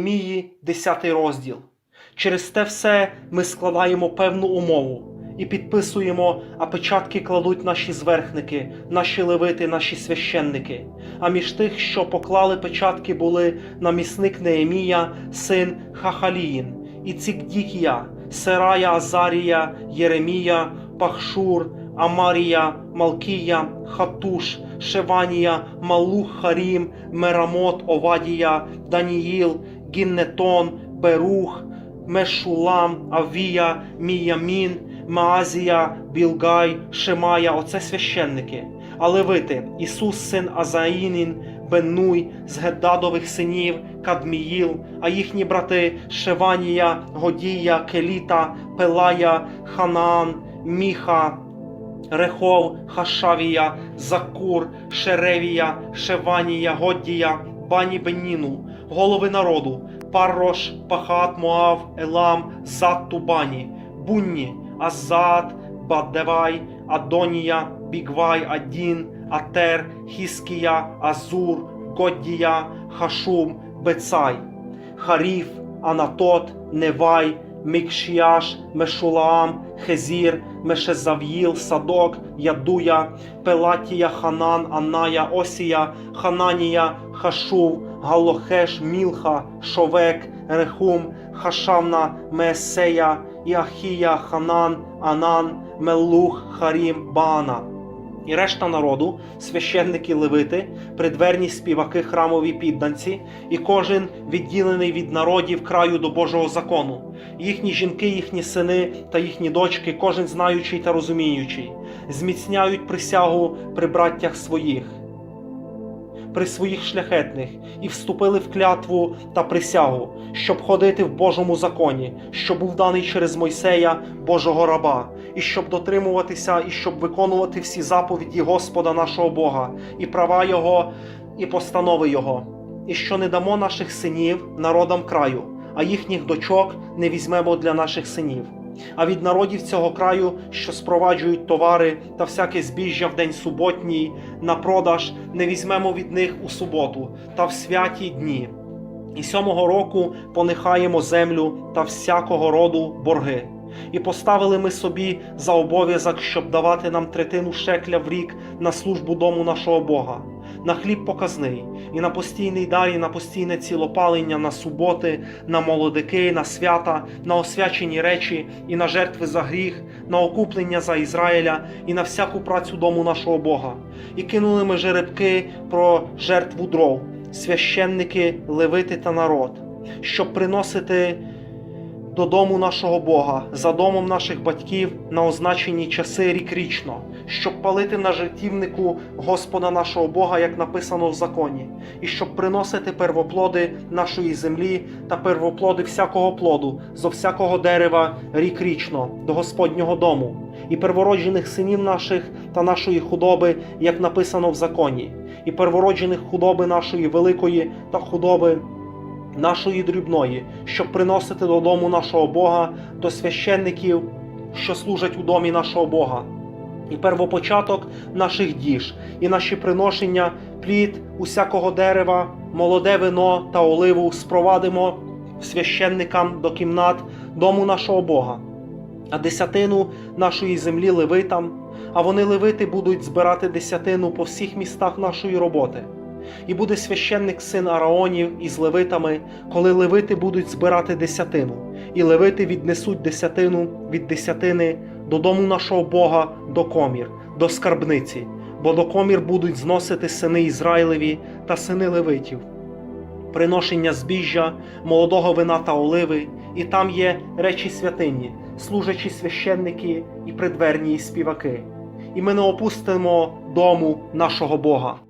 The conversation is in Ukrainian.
Єремії 10 розділ. Через те все ми складаємо певну умову і підписуємо, а печатки кладуть наші зверхники, наші левити, наші священники. А між тих, що поклали печатки, були намісник Неемія, син Хахаліїн, і Цикдікія, Серая Азарія, Єремія, Пахшур, Амарія, Малкія, Хатуш, Шеванія, Малух Харім, Мерамот, Овадія, Даніїл, Гіннетон, Берух, Мешулам, Авія, Міямін, Маазія, Білгай, Шемая оце священники. А левити Ісус, син Азаїнін, Беннуй, з Геддадових синів, Кадміїл, а їхні брати Шеванія, Годія, Келіта, Пелая, Ханаан, Міха, Рехов, Хашавія, Закур, Шеревія, Шеванія, Годдія, Бані Бенніну, голови народу, Паррош, Пахат, Моав, Елам, Зат Тубані, Бунні, Азат, Бадевай, Адонія, Бігвай, Адін, Атер, Хіскія, Азур, Годдія, Хашум, Бецай, Харіф, Анатот, Невай, Мікшіяш, Мешулаам, Хезір, Мешезав'їл, Садок, Ядуя, Пелатія, Ханан, Аная, Осія, Хананія, Хашув, Галохеш, Мілха, Шовек, Рехум, Хашавна, Месея, Іахія, Ханан, Анан, Мелух, Харім, Баана. І решта народу, священники левити, придверні співаки храмові підданці, і кожен відділений від народів краю до Божого закону, їхні жінки, їхні сини та їхні дочки, кожен знаючий та розуміючий, зміцняють присягу при браттях своїх, при своїх шляхетних, і вступили в клятву та присягу, щоб ходити в Божому законі, що був даний через Мойсея, Божого раба, і щоб дотримуватися, і щоб виконувати всі заповіді Господа нашого Бога, і права Його, і постанови Його, і що не дамо наших синів народам краю, а їхніх дочок не візьмемо для наших синів. А від народів цього краю, що спроваджують товари та всяке збіжжя в день суботній на продаж, не візьмемо від них у суботу та в святі дні. І сьомого року понихаємо землю та всякого роду борги. І поставили ми собі за обов'язок, щоб давати нам третину шекля в рік на службу дому нашого Бога, на хліб показний, і на постійний дар, і на постійне цілопалення, на суботи, на молодики, на свята, на освячені речі, і на жертви за гріх, на окуплення за Ізраїля, і на всяку працю дому нашого Бога. І кинули ми жеребки про жертву дров, священники, левити та народ, щоб приносити додому нашого Бога, за домом наших батьків на означені часи рік річно, щоб палити на жертівнику Господа нашого Бога, як написано в законі, і щоб приносити первоплоди нашої землі та первоплоди всякого плоду зо всякого дерева рік річно до Господнього дому, і первороджених синів наших та нашої худоби, як написано в законі, і первороджених худоби нашої великої та худоби нашої дрібної, щоб приносити додому нашого Бога до священників, що служать у домі нашого Бога, і первопочаток наших діж, і наші приношення, плід усякого дерева, молоде вино та оливу спровадимо священникам до кімнат дому нашого Бога, а десятину нашої землі левитам, а вони левити будуть збирати десятину по всіх містах нашої роботи. І буде священник син Араонів із левитами, коли левити будуть збирати десятину, і левити віднесуть десятину від десятини додому нашого Бога до комір, до скарбниці, бо до комір будуть зносити сини Ізраїлеві та сини левитів. Приношення збіжжя, молодого вина та оливи, і там є речі святині, служачі священники і придверні співаки. І ми не опустимо дому нашого Бога.